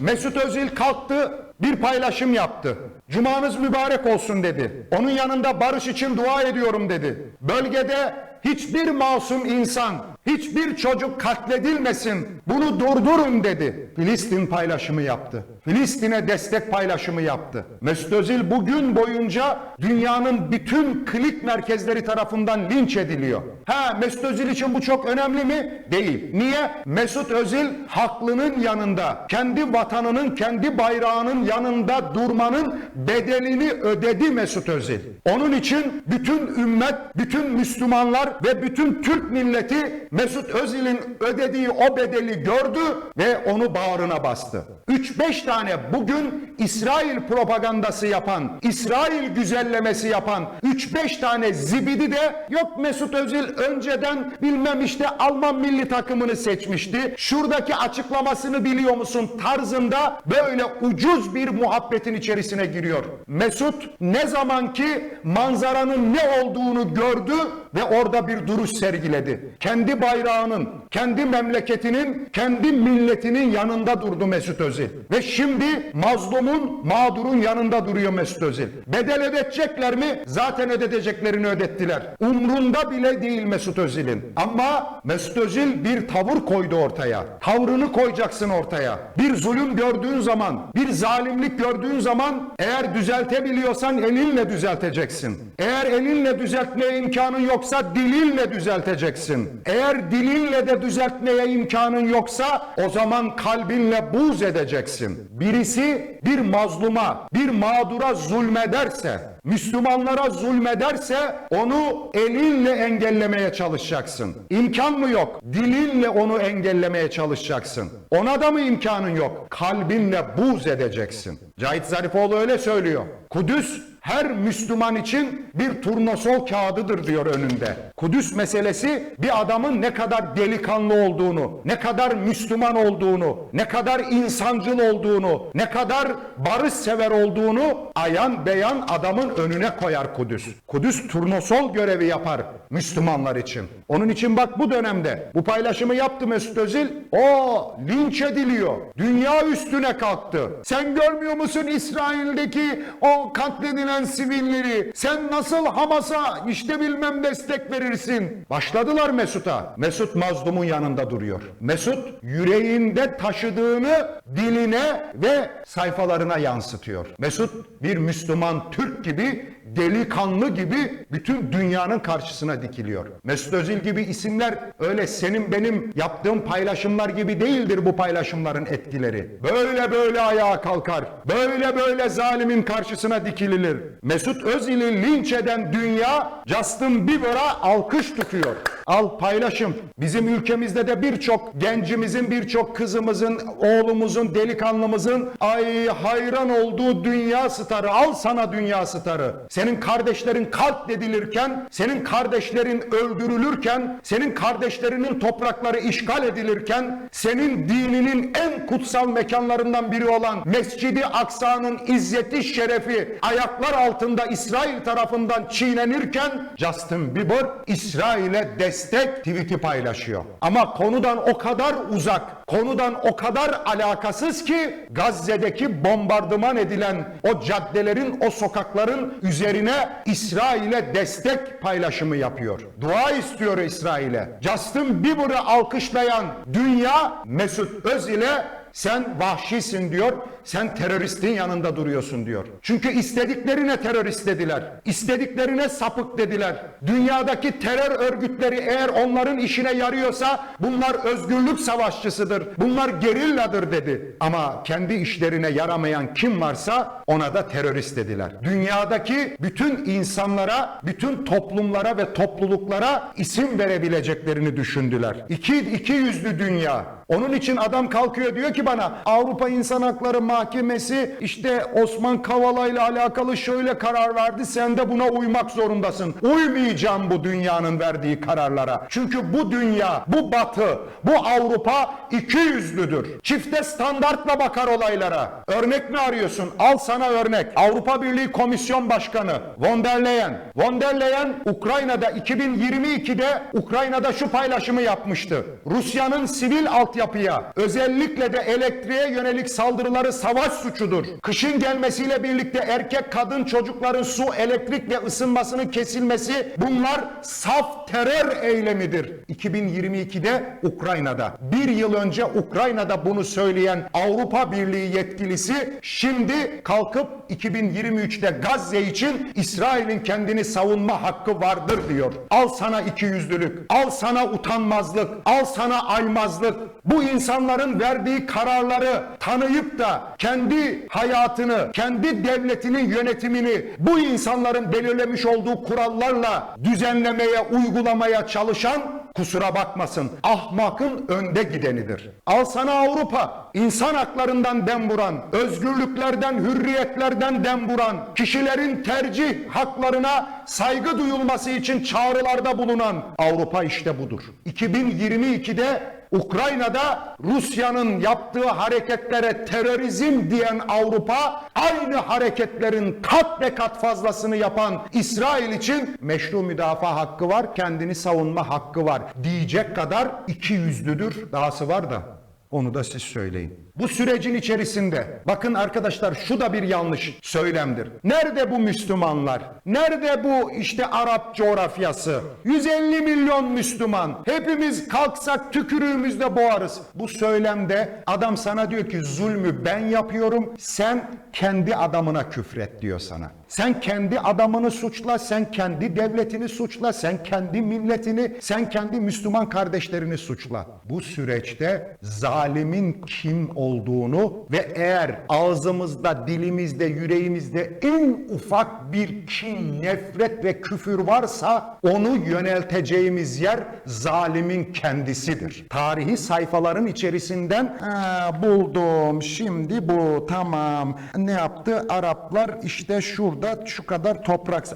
Mesut Özil kalktı bir paylaşım yaptı. Cumanız mübarek olsun dedi. Onun yanında barış için dua ediyorum dedi. Bölgede hiçbir masum insan, hiçbir çocuk katledilmesin. Bunu durdurun dedi. Filistin paylaşımı yaptı. Filistin'e destek paylaşımı yaptı. Mesut Özil bugün boyunca dünyanın bütün klik merkezleri tarafından linç ediliyor. Ha Mesut Özil için bu çok önemli mi? Değil. Niye? Mesut Özil haklının yanında, kendi vatanının, kendi bayrağının yanında durmanın bedelini ödedi Mesut Özil. Onun için bütün ümmet, bütün Müslümanlar ve bütün Türk milleti Mesut Özil'in ödediği o bedeli gördü ve onu bağrına bastı. 3-5 tane bugün İsrail propagandası yapan, İsrail güzellemesi yapan 3-5 tane zibidi de yok Mesut Özil önceden bilmem işte Alman milli takımını seçmişti. Şuradaki açıklamasını biliyor musun tarzında böyle ucuz bir muhabbetin içerisine giriyor. Mesut ne zaman ki manzaranın ne olduğunu gördü ve orada bir duruş sergiledi. Kendi bayrağının, kendi memleketinin, kendi milletinin yanında durdu Mesut Özil. Ve şimdi mazlumun, mağdurun yanında duruyor Mesut Özil. Bedel ödetecekler mi? Zaten ödeteceklerini ödettiler. Umrunda bile değil Mesut Özil'in. Ama Mesut Özil bir tavır koydu ortaya. Tavrını koyacaksın ortaya. Bir zulüm gördüğün zaman, bir zalimlik gördüğün zaman eğer düzeltebiliyorsan elinle düzelteceksin. Eğer elinle düzeltmeye imkanın yoksa dilinle düzelteceksin. Eğer dilinle de düzeltmeye imkanın yoksa o zaman kalbinle buz edeceksin. Birisi bir mazluma, bir mağdura zulmederse, Müslümanlara zulmederse onu elinle engellemeye çalışacaksın. İmkan mı yok? Dilinle onu engellemeye çalışacaksın. Ona da mı imkanın yok? Kalbinle buz edeceksin. Cahit Zarifoğlu öyle söylüyor. Kudüs her Müslüman için bir turnasol kağıdıdır diyor önünde. Kudüs meselesi bir adamın ne kadar delikanlı olduğunu, ne kadar Müslüman olduğunu, ne kadar insancıl olduğunu, ne kadar barış sever olduğunu ayan beyan adamın önüne koyar Kudüs. Kudüs turnasol görevi yapar Müslümanlar için. Onun için bak bu dönemde bu paylaşımı yaptı Mesut Özil. O linç ediliyor. Dünya üstüne kalktı. Sen görmüyor musun İsrail'deki o katledilen sivilleri? Sen nasıl Hamas'a işte bilmem destek verirsin? Başladılar Mesut'a. Mesut mazlumun yanında duruyor. Mesut yüreğinde taşıdığını diline ve sayfalarına yansıtıyor. Mesut bir Müslüman Türk gibi delikanlı gibi bütün dünyanın karşısına dikiliyor. Mesut Özil gibi isimler öyle senin benim yaptığım paylaşımlar gibi değildir bu paylaşımların etkileri. Böyle böyle ayağa kalkar. Böyle böyle zalimin karşısına dikililir. Mesut Özil'i linç eden dünya Justin Bieber'a alkış tutuyor. Al paylaşım. Bizim ülkemizde de birçok gencimizin, birçok kızımızın, oğlumuzun, delikanlımızın ay hayran olduğu dünya starı. Al sana dünya starı. Senin kardeşlerin katledilirken, senin kardeşlerin öldürülürken, senin kardeşlerinin toprakları işgal edilirken, senin dininin en kutsal mekanlarından biri olan Mescidi Aksa'nın izzeti şerefi ayaklar altında İsrail tarafından çiğnenirken Justin Bieber İsrail'e destek tweet'i paylaşıyor. Ama konudan o kadar uzak, konudan o kadar alakasız ki Gazze'deki bombardıman edilen o caddelerin, o sokakların üzerine İsrail'e destek paylaşımı yapıyor. Dua istiyor İsrail'e. Justin Bieber'ı alkışlayan dünya Mesut Özil'e sen vahşisin diyor, sen teröristin yanında duruyorsun diyor. Çünkü istediklerine terörist dediler, istediklerine sapık dediler. Dünyadaki terör örgütleri eğer onların işine yarıyorsa bunlar özgürlük savaşçısıdır, bunlar gerilladır dedi. Ama kendi işlerine yaramayan kim varsa ona da terörist dediler. Dünyadaki bütün insanlara, bütün toplumlara ve topluluklara isim verebileceklerini düşündüler. İki, iki yüzlü dünya. Onun için adam kalkıyor diyor ki bana Avrupa İnsan Hakları Mahkemesi işte Osman Kavala ile alakalı şöyle karar verdi sen de buna uymak zorundasın. Uymayacağım bu dünyanın verdiği kararlara. Çünkü bu dünya, bu batı, bu Avrupa iki yüzlüdür. Çifte standartla bakar olaylara. Örnek mi arıyorsun? Al sana örnek. Avrupa Birliği Komisyon Başkanı von der Leyen. Von der Leyen Ukrayna'da 2022'de Ukrayna'da şu paylaşımı yapmıştı. Rusya'nın sivil altyapıya özellikle de elektriğe yönelik saldırıları savaş suçudur. Kışın gelmesiyle birlikte erkek, kadın, çocukların su, elektrik ve ısınmasının kesilmesi bunlar saf terör eylemidir. 2022'de Ukrayna'da. Bir yıl önce Ukrayna'da bunu söyleyen Avrupa Birliği yetkilisi şimdi kalkıp 2023'te Gazze için İsrail'in kendini savunma hakkı vardır diyor. Al sana ikiyüzlülük, al sana utanmazlık, al sana aymazlık. Bu insanların verdiği kararları tanıyıp da kendi hayatını, kendi devletinin yönetimini bu insanların belirlemiş olduğu kurallarla düzenlemeye, uygulamaya çalışan kusura bakmasın ahmakın önde gidenidir. Al sana Avrupa insan haklarından dem vuran, özgürlüklerden, hürriyetlerden dem vuran, kişilerin tercih haklarına saygı duyulması için çağrılarda bulunan Avrupa işte budur. 2022'de Ukrayna'da Rusya'nın yaptığı hareketlere terörizm diyen Avrupa aynı hareketlerin kat ve kat fazlasını yapan İsrail için meşru müdafaa hakkı var, kendini savunma hakkı var diyecek kadar iki yüzlüdür. Dahası var da onu da siz söyleyin. Bu sürecin içerisinde bakın arkadaşlar şu da bir yanlış söylemdir. Nerede bu Müslümanlar? Nerede bu işte Arap coğrafyası? 150 milyon Müslüman. Hepimiz kalksak tükürüğümüzle boğarız. Bu söylemde adam sana diyor ki zulmü ben yapıyorum. Sen kendi adamına küfret diyor sana. Sen kendi adamını suçla, sen kendi devletini suçla, sen kendi milletini, sen kendi Müslüman kardeşlerini suçla. Bu süreçte zalimin kim olduğunu ve eğer ağzımızda, dilimizde, yüreğimizde en ufak bir kin, nefret ve küfür varsa onu yönelteceğimiz yer zalimin kendisidir. Tarihi sayfaların içerisinden "Ha, buldum şimdi bu tamam ne yaptı Araplar işte şurada şu kadar toprak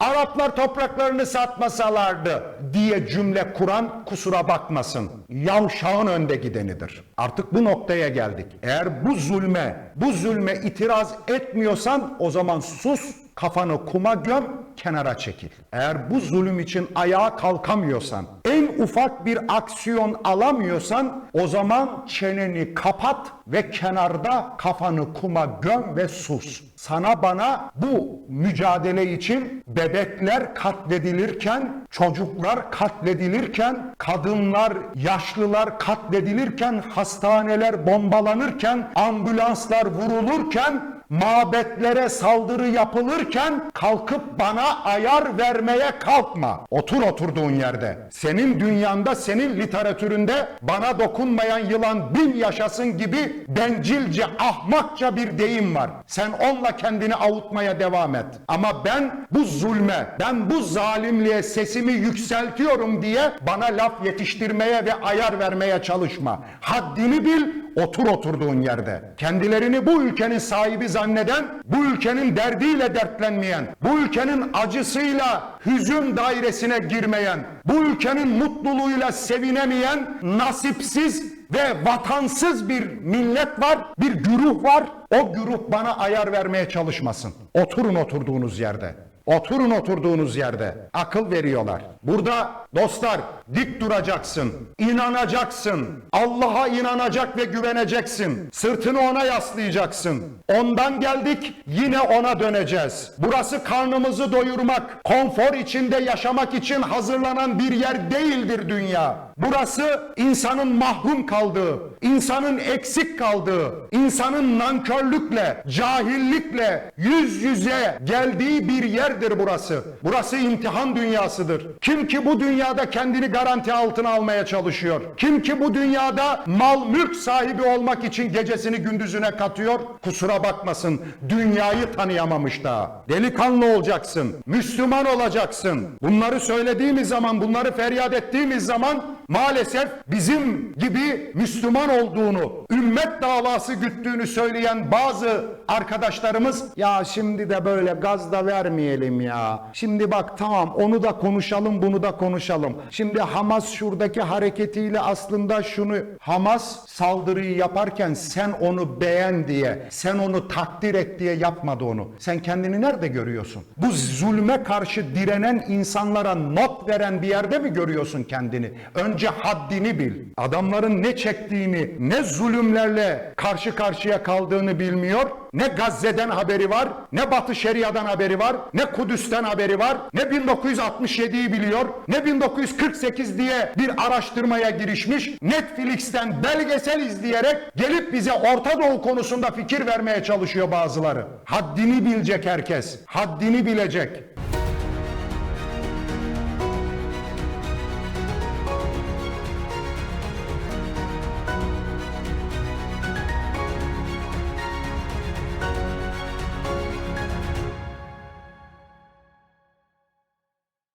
Araplar topraklarını satmasalardı diye cümle kuran kusura bakmasın. Yavşağın önde gidenidir. Artık bu noktaya geldik. Eğer bu zulme, bu zulme itiraz etmiyorsan o zaman sus, kafanı kuma göm, kenara çekil. Eğer bu zulüm için ayağa kalkamıyorsan, en ufak bir aksiyon alamıyorsan o zaman çeneni kapat ve kenarda kafanı kuma göm ve sus. Sana bana bu mücadele için bebekler katledilirken, çocuklar katledilirken, kadınlar, yaşlılar katledilirken, hastaneler bombalanırken, ambulanslar vurulurken mabetlere saldırı yapılırken kalkıp bana ayar vermeye kalkma. Otur oturduğun yerde. Senin dünyanda, senin literatüründe bana dokunmayan yılan bin yaşasın gibi bencilce, ahmakça bir deyim var. Sen onunla kendini avutmaya devam et. Ama ben bu zulme, ben bu zalimliğe sesimi yükseltiyorum diye bana laf yetiştirmeye ve ayar vermeye çalışma. Haddini bil, otur oturduğun yerde. Kendilerini bu ülkenin sahibi zanneden, bu ülkenin derdiyle dertlenmeyen, bu ülkenin acısıyla hüzün dairesine girmeyen, bu ülkenin mutluluğuyla sevinemeyen nasipsiz ve vatansız bir millet var, bir güruh var. O güruh bana ayar vermeye çalışmasın. Oturun oturduğunuz yerde. Oturun oturduğunuz yerde. Akıl veriyorlar. Burada dostlar dik duracaksın. inanacaksın. Allah'a inanacak ve güveneceksin. Sırtını ona yaslayacaksın. Ondan geldik yine ona döneceğiz. Burası karnımızı doyurmak, konfor içinde yaşamak için hazırlanan bir yer değildir dünya. Burası insanın mahrum kaldığı, insanın eksik kaldığı, insanın nankörlükle, cahillikle yüz yüze geldiği bir yerdir burası. Burası imtihan dünyasıdır. Kim ki bu dünyada kendini garanti altına almaya çalışıyor, kim ki bu dünyada mal mülk sahibi olmak için gecesini gündüzüne katıyor, kusura bakmasın dünyayı tanıyamamış daha. Delikanlı olacaksın, Müslüman olacaksın. Bunları söylediğimiz zaman, bunları feryat ettiğimiz zaman maalesef bizim gibi Müslüman olduğunu, ümmet davası güttüğünü söyleyen bazı arkadaşlarımız ya şimdi de böyle gaz da vermeyelim ya. Şimdi bak tamam onu da konuşalım bunu da konuşalım. Şimdi Hamas şuradaki hareketiyle aslında şunu Hamas saldırıyı yaparken sen onu beğen diye sen onu takdir et diye yapmadı onu. Sen kendini nerede görüyorsun? Bu zulme karşı direnen insanlara not veren bir yerde mi görüyorsun kendini? Önce haddini bil. Adamların ne çektiğini, ne zulümlerle karşı karşıya kaldığını bilmiyor. Ne Gazze'den haberi var, ne Batı Şeria'dan haberi var, ne Kudüs'ten haberi var, ne 1967'yi biliyor, ne 1948 diye bir araştırmaya girişmiş, Netflix'ten belgesel izleyerek gelip bize Orta Doğu konusunda fikir vermeye çalışıyor bazıları. Haddini bilecek herkes, haddini bilecek.